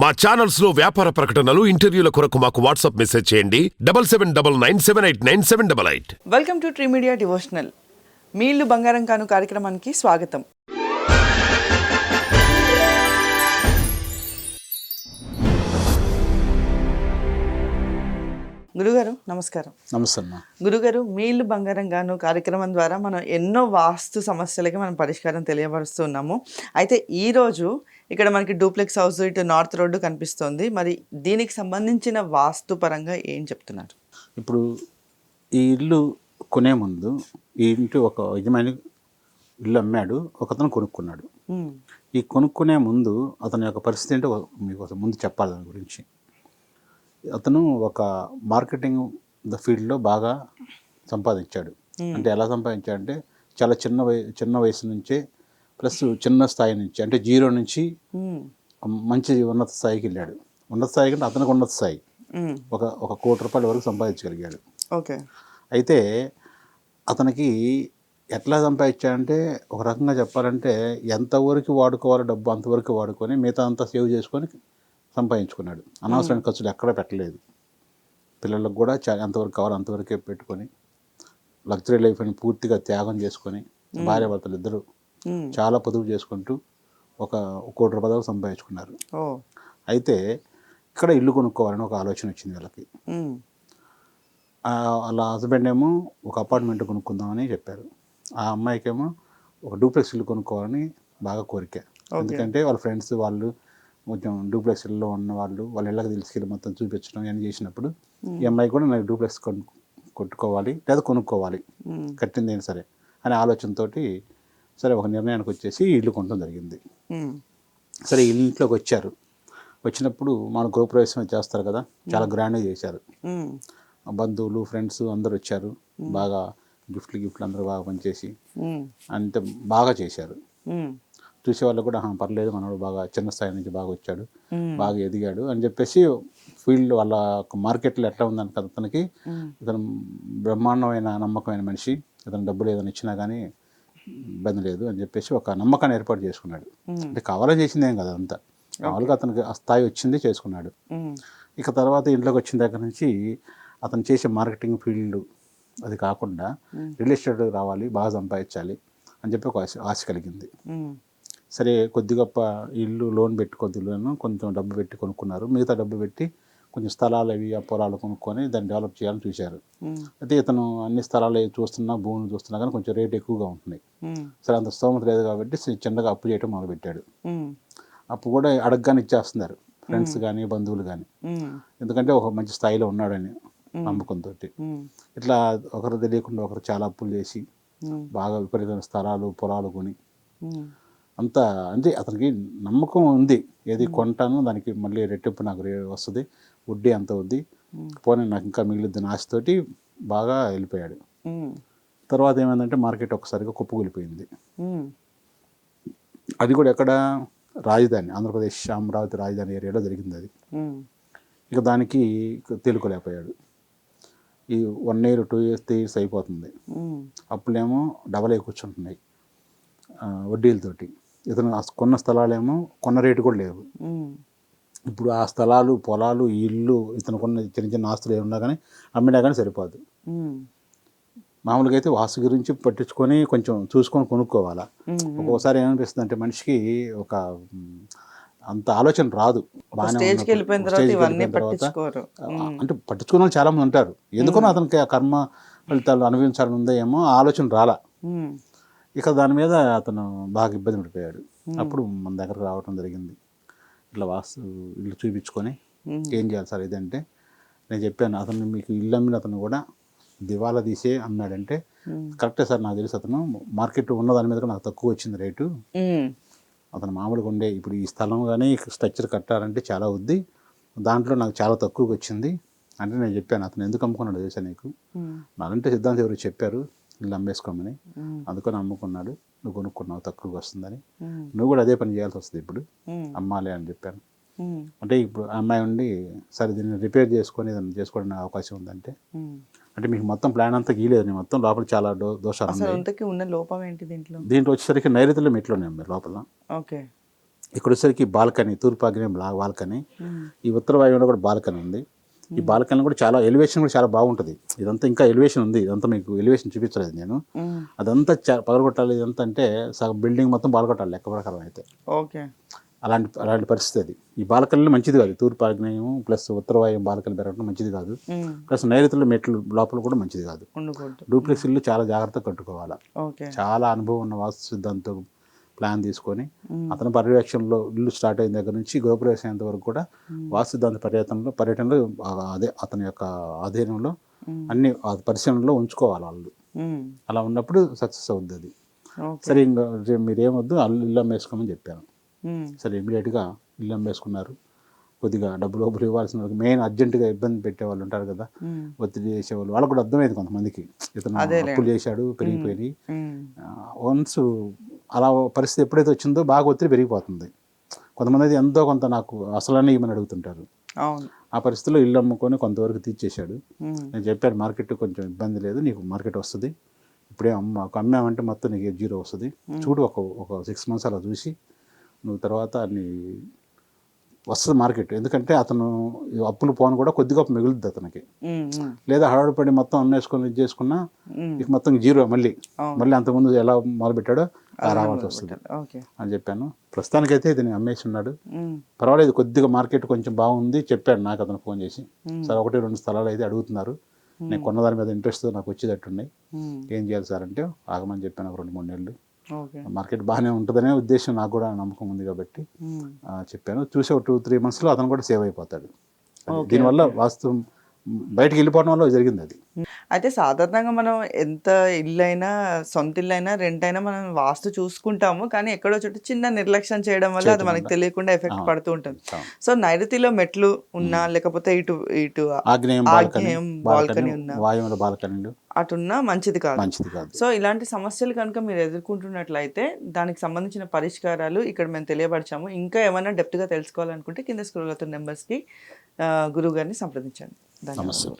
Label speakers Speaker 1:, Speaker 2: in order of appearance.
Speaker 1: మా ఛానల్స్లో వ్యాపార ప్రకటనలు ఇంటర్వ్యూల కొరకు మాకు వాట్సాప్ మెసేజ్ చేయండి. Double seven double nine seven eight nine seven double eight.
Speaker 2: Welcome to tree media devotional మీ ఇల్లు బంగారం కాను కార్యక్రమానికి స్వాగతం. గురుగారు నమస్కారం.
Speaker 3: నమస్తే అమ్మా.
Speaker 2: గురుగారు మీ ఇల్లు బంగారం గాను కార్యక్రమం ద్వారా మనం ఎన్నో వాస్తు సమస్యలకి మనం పరిష్కారం తెలియపరుస్తున్నాము అయితే ఈరోజు ఇక్కడ మనకి డూప్లెక్స్ హౌస్ ఇటు నార్త్ రోడ్డు కనిపిస్తోంది. మరి దీనికి సంబంధించిన వాస్తు పరంగా ఏం చెప్తున్నారు?
Speaker 3: ఇప్పుడు ఈ ఇల్లు కొనే ముందు ఈ ఇంటి ఒక యజమాని ఇల్లు అమ్మాడు ఒకతను కొనుక్కున్నాడు. ఈ కొనుక్కునే ముందు అతని యొక్క పరిస్థితి ఏంటో మీకు ముందు చెప్పాలి దాని గురించి. అతను ఒక మార్కెటింగ్ ద ఫీల్డ్లో బాగా సంపాదించాడు. అంటే ఎలా సంపాదించాడంటే చాలా చిన్న వయ చిన్న వయసు నుంచే ప్లస్ చిన్న స్థాయి నుంచి అంటే జీరో నుంచి మంచి ఉన్నత స్థాయికి వెళ్ళాడు. ఉన్నత స్థాయి కంటే అతనికి ఉన్నత స్థాయి. ఒక ఒక కోటి రూపాయల వరకు సంపాదించగలిగాడు.
Speaker 2: ఓకే.
Speaker 3: అయితే అతనికి ఎట్లా సంపాదించాడంటే ఒక రకంగా చెప్పాలంటే ఎంతవరకు వాడుకోవాలో డబ్బు అంతవరకు వాడుకొని మిగతా అంతా సేవ్ చేసుకొని సంపాదించుకున్నాడు. అనవసరమైన ఖర్చులు ఎక్కడ పెట్టలేదు. పిల్లలకు కూడా చా ఎంతవరకు కావాలో అంతవరకే పెట్టుకొని లగ్జరీ లైఫ్ అని పూర్తిగా త్యాగం చేసుకొని భార్య భర్తలు ఇద్దరు చాలా పొదుపు చేసుకుంటూ ఒక కోటి రూపాయల సంపాదించుకున్నారు. అయితే ఇక్కడ ఇల్లు కొనుక్కోవాలని ఒక ఆలోచన వచ్చింది వీళ్ళకి. వాళ్ళ హస్బెండ్ ఏమో ఒక అపార్ట్మెంట్ కొనుక్కుందామని చెప్పారు. ఆ అమ్మాయికేమో ఒక డూప్లెక్స్ ఇల్లు కొనుక్కోవాలని బాగా కోరిక. ఎందుకంటే వాళ్ళ ఫ్రెండ్స్ వాళ్ళు కొంచెం డూప్లెక్స్ ఇల్లులో ఉన్న వాళ్ళు వాళ్ళ ఇళ్ళకి తీసుకెళ్ళి మొత్తం చూపించడం అని చేసినప్పుడు ఈ అమ్మాయి కూడా నాకు డూప్లెక్స్ కొట్టుకోవాలి లేదా కొనుక్కోవాలి. కట్టింది అయినా సరే అనే ఆలోచనతోటి సరే ఒక నిర్ణయానికి వచ్చేసి ఇల్లు కొనడం జరిగింది. సరే ఇంట్లోకి వచ్చారు వచ్చినప్పుడు మన గృహప్రవేశం చేస్తారు కదా చాలా గ్రాండ్గా చేశారు. బంధువులు ఫ్రెండ్స్ అందరు వచ్చారు. బాగా గిఫ్ట్లు గిఫ్ట్లు అందరూ బాగా పనిచేసి అంతే బాగా చేశారు. చూసే వాళ్ళు కూడా "ఆహా, పర్లేదు మనోడు బాగా చిన్న స్థాయి నుంచి బాగా వచ్చాడు బాగా ఎదిగాడు అని చెప్పేసి ఫీల్డ్ వాళ్ళ మార్కెట్లో ఎట్లా ఉందని కదా అతనికి ఇతను బ్రహ్మాండమైన నమ్మకమైన మనిషి. ఇతను డబ్బులు ఏదైనా ఇచ్చినా కానీ ఇబ్బంది లేదు అని చెప్పేసి ఒక నమ్మకాన్ని ఏర్పాటు చేసుకున్నాడు. అంటే కావాలని చేసిందేం కదా అంతా. కావాలిగా అతనికి ఆ స్థాయి వచ్చింది చేసుకున్నాడు. ఇక తర్వాత ఇంట్లోకి వచ్చిన దగ్గర నుంచి అతను చేసే మార్కెటింగ్ ఫీల్డ్ అది కాకుండా రియల్ ఎస్టేట్ రావాలి బాగా సంపాదించాలి అని చెప్పి ఒక ఆశ ఆశ కలిగింది. సరే కొద్ది గొప్ప ఇల్లు లోన్ పెట్టి కొద్దిలోను కొంచెం డబ్బు పెట్టి కొనుక్కున్నారు. మిగతా డబ్బు పెట్టి కొంచెం స్థలాలు అవి ఆ పొలాలు కొనుక్కొని దాన్ని డెవలప్ చేయాలని చూశారు. అయితే ఇతను అన్ని స్థలాలు చూస్తున్నా భూములు చూస్తున్నా కానీ కొంచెం రేట్ ఎక్కువగా ఉంటున్నాయి. సరే అంత స్తోమత లేదు కాబట్టి చిన్నగా అప్పు చేయడం మొదలుపెట్టాడు. అప్పు కూడా అడగగానే ఇచ్చేస్తున్నారు ఫ్రెండ్స్ కానీ బంధువులు కానీ ఎందుకంటే ఒక మంచి స్థాయిలో ఉన్నాడని నమ్మకంతో ఇట్లా ఒకరు తెలియకుండా ఒకరు చాలా అప్పులు చేసి బాగా విపరీతమైన స్థలాలు పొలాలు కొని అంత అంటే అతనికి నమ్మకం ఉంది. ఏది కొంటాను దానికి మళ్ళీ రెట్టింపు నాకు వస్తుంది. వడ్డీ అంత వద్ది పోనీ నాకు ఇంకా మిగిలిద్దని ఆశతోటి బాగా వెళ్ళిపోయాడు. తర్వాత ఏమైందంటే మార్కెట్ ఒకసారిగా కుప్పకూలిపోయింది. అది కూడా ఎక్కడ? రాజధాని ఆంధ్రప్రదేశ్ అమరావతి రాజధాని ఏరియాలో జరిగింది అది. ఇక దానికి తేలుకోలేకపోయాడు. ఈ one year two years three years అయిపోతుంది. అప్పులేమో డబల్ అయి కూర్చుంటున్నాయి వడ్డీలతోటి. ఇతను కొన్న స్థలాలేమో కొన్న రేటు కూడా లేవు. ఇప్పుడు ఆ స్థలాలు పొలాలు ఇల్లు ఇతను కొన్న చిన్న చిన్న ఆస్తులు ఏమున్నా కానీ అమ్మినా కానీ సరిపోదు. మామూలుగా అయితే వాస్తు గురించి పట్టించుకొని కొంచెం చూసుకొని కొనుక్కోవాలా. ఒక్కోసారి ఏమనిపిస్తుంది అంటే మనిషికి ఒక అంత ఆలోచన రాదు. బాగానే
Speaker 2: స్టేజ్కి. వెళ్ళిపోయిన తర్వాత ఇవన్నీ పట్టించుకోరు.
Speaker 3: అంటే పట్టించుకున్న వాళ్ళు చాలా మంది ఉంటారు. ఎందుకనో అతనికి ఆ కర్మ ఫలితాలు అనుభవించాలని ఉందో ఏమో ఆలోచన రాలా. ఇక దాని మీద అతను బాగా ఇబ్బంది పడిపోయాడు. అప్పుడు మన దగ్గరకు రావడం జరిగింది. ఇట్లా వాస్తు ఇల్లు చూపించుకొని ఏం చేయాలి సార్ ఇదంటే నేను చెప్పాను అతను మీకు ఇల్లు అమ్మిన అతను కూడా దివాలా తీసే అమ్మాడంటే
Speaker 2: ఉమ్,
Speaker 3: కరెక్టే సార్ నాకు తెలుసు అతను. మార్కెట్ ఉన్న దాని మీద కూడా నాకు తక్కువ వచ్చింది రేటు. అతను మామూలుగా ఉండే ఇప్పుడు ఈ స్థలం కానీ స్ట్రక్చర్ కట్టాలంటే చాలా ఉంది దాంట్లో నాకు చాలా తక్కువకి వచ్చింది. అంటే నేను చెప్పాను అతను ఎందుకు అమ్ముకున్నాడు తెలుసా నీకు? నాకంటే సిద్ధాంతం ఎవరు చెప్పారు ఇల్లు అమ్మేసుకోమని అందుకని అమ్ముకున్నాడు. నువ్వు కొనుక్కున్నావు తక్కువకి వస్తుందని. నువ్వు కూడా అదే పని చేయాల్సి వస్తుంది ఇప్పుడు. అమ్మాలి అని చెప్పాను. అంటే ఇప్పుడు ఆ అమ్మాయి ఉండి సరే దీన్ని రిపేర్ చేసుకొని ఏదైనా చేసుకోవడానికి అవకాశం ఉందంటే. అంటే మీకు మొత్తం ప్లాన్ అంతా గీలేదు నేను మొత్తం లోపల చాలా డో దోషాలు ఉన్నాయి.
Speaker 2: ఉన్న లోపం ఏంటి దీంట్లో?
Speaker 3: దీంట్లో వచ్చేసరికి నైరుతిలో మెట్లు ఉన్నాయి అమ్మాయి లోపల?
Speaker 2: ఓకే.
Speaker 3: ఇక్కడ వచ్చేసరికి బాల్కనీ తూర్పు బా- బాల్కనీ. ఈ ఉత్తర వాయువులో కూడా బాల్కనీ ఉంది. ఈ బాల్కనీ కూడా చాలా ఎలివేషన్ కూడా చాలా బాగుంటుంది. ఇదంతా ఇంకా ఎలివేషన్ ఉంది. ఇదంతా మీకు ఎలివేషన్ చూపించలేదు నేను. అదంతా పగలగొట్టాలి ఇదంతా అంటే సగం బిల్డింగ్ మొత్తం పగలగొట్టాలి లెక్క ప్రకారం అయితే.
Speaker 2: ఓకే.
Speaker 3: అలాంటి అలాంటి పరిస్థితి అది. ఈ బాల్కనీలో మంచిది కాదు. తూర్పు ఆగ్నేయం ప్లస్ ఉత్తర వాయువు బాల్కనీ పెరగడం మంచిది కాదు. ప్లస్ నైరుతుల మెట్లు లోపల కూడా మంచిది కాదు. డూప్లెక్స్ ఇల్లు చాలా జాగ్రత్తగా కట్టుకోవాలి. చాలా అనుభవం ఉన్న వాస్తు సిద్ధాంతం ప్లాన్ తీసుకొని అతని పర్యవేక్షణలో ఇల్లు స్టార్ట్ అయిన దగ్గర నుంచి గృహప్రవేశం వరకు కూడా వాస్తు సిద్ధాంత పర్యటనలో పర్యటనలో అదే అతని యొక్క ఆధీనంలో అన్ని పరిశీలనలో ఉంచుకోవాలి వాళ్ళు. అలా ఉన్నప్పుడు సక్సెస్ అవుద్ది అది. సరే ఇంకా రేపు మీరు ఏమొద్దు అల్లు ఇల్లు అమ్మేసుకోమని చెప్పాను. సరే ఇమీడియట్గా ఇల్లు అమ్మేసుకున్నారు. కొద్దిగా డబ్బులు డబ్బులు ఇవ్వాల్సిన వాళ్ళకి మెయిన్ అర్జెంటుగా ఇబ్బంది పెట్టే వాళ్ళు ఉంటారు కదా. ఒత్తిడి చేసేవాళ్ళు వాళ్ళకు కూడా అర్థమైంది కొంతమందికి. ఇతను. అప్పులు చేశాడు పెరిగిపోయి. వన్స్ అలా పరిస్థితి ఎప్పుడైతే వచ్చిందో బాగా ఒత్తిడి పెరిగిపోతుంది. కొంతమంది అయితే ఎంతో కొంత నాకు అసలనే ఇవ్వమని అడుగుతుంటారు. ఆ పరిస్థితిలో ఇల్లు అమ్ముకొని కొంతవరకు తీర్చేశాడు. నేను చెప్పాను మార్కెట్ కొంచెం ఇబ్బంది లేదు నీకు మార్కెట్ వస్తుంది. ఇప్పుడే అమ్మ ఒక అమ్మామంటే మొత్తం నీకు జీరో వస్తుంది. చూడు ఒక ఒక సిక్స్ మంత్స్ అలా చూసి నువ్వు తర్వాత నీ వస్తుంది మార్కెట్. ఎందుకంటే అతను అప్పులు పోను కూడా కొద్దిగా మిగులుద్ది అతనికి. లేదా హడావుడి మొత్తం అన్నేసుకొని ఇది చేసుకున్నా. ఇక మొత్తం జీరో మళ్ళీ. మళ్ళీ అంతకుముందు ఎలా మొదలుపెట్టాడో రావాల్సి వస్తుంది. అని చెప్పాను. ప్రస్తుతానికైతే ఇది నేను అమ్మేసి ఉన్నాడు. పర్వాలేదు కొద్దిగా మార్కెట్ కొంచెం బాగుంది చెప్పాడు నాకు అతను ఫోన్ చేసి. సరే ఒకటి రెండు స్థలాలు అయితే అడుగుతున్నారు. నేను కొన్న దాని మీద ఇంట్రెస్ట్ నాకు వచ్చేటట్టున్నాయి. ఏం చేయాలి సార్ అంటే ఆగమని చెప్పాను ఒక రెండు మూడు నెలలు. మార్కెట్ బాగానే ఉంటుందనే ఉద్దేశం నాకు కూడా నమ్మకం ఉంది కాబట్టి చెప్పాను. చూసి ఒక టూ త్రీ మంత్స్లో అతను కూడా సేవ్ అయిపోతాడు. దీనివల్ల వాస్తవం బయటికి వెళ్ళిపోవడం వల్ల జరిగింది అది.
Speaker 2: అయితే సాధారణంగా మనం ఎంత ఇల్లు అయినా సొంత ఇల్లు అయినా రెంట్ అయినా మనం వాస్తు చూసుకుంటాము. కానీ ఎక్కడో చోట చిన్న నిర్లక్ష్యం చేయడం వల్ల అది మనకి తెలియకుండా ఎఫెక్ట్ పడుతూ ఉంటుంది. సో నైరుతిలో మెట్లు ఉన్నా లేకపోతే ఇటు ఇటు
Speaker 3: ఆగ్నేయం బాల్కనీ
Speaker 2: ఆగ్నేయం
Speaker 3: బాల్కనీ
Speaker 2: బాల్కనీ ఉన్నా.
Speaker 3: వాయువుల బాల్కనీలు.
Speaker 2: అటున్నా మంచిది కాదు.
Speaker 3: మంచిది కాదు.
Speaker 2: సో ఇలాంటి సమస్యలు కనుక మీరు ఎదుర్కొంటున్నట్లయితే దానికి సంబంధించిన పరిష్కారాలు ఇక్కడ మేము తెలియపరిచాము. ఇంకా ఏమైనా డెప్త్గా తెలుసుకోవాలనుకుంటే కింద స్క్రోల్ అవుతున్న నెంబర్స్కి గురువు గారిని సంప్రదించండి. ధన్యవాదాలు.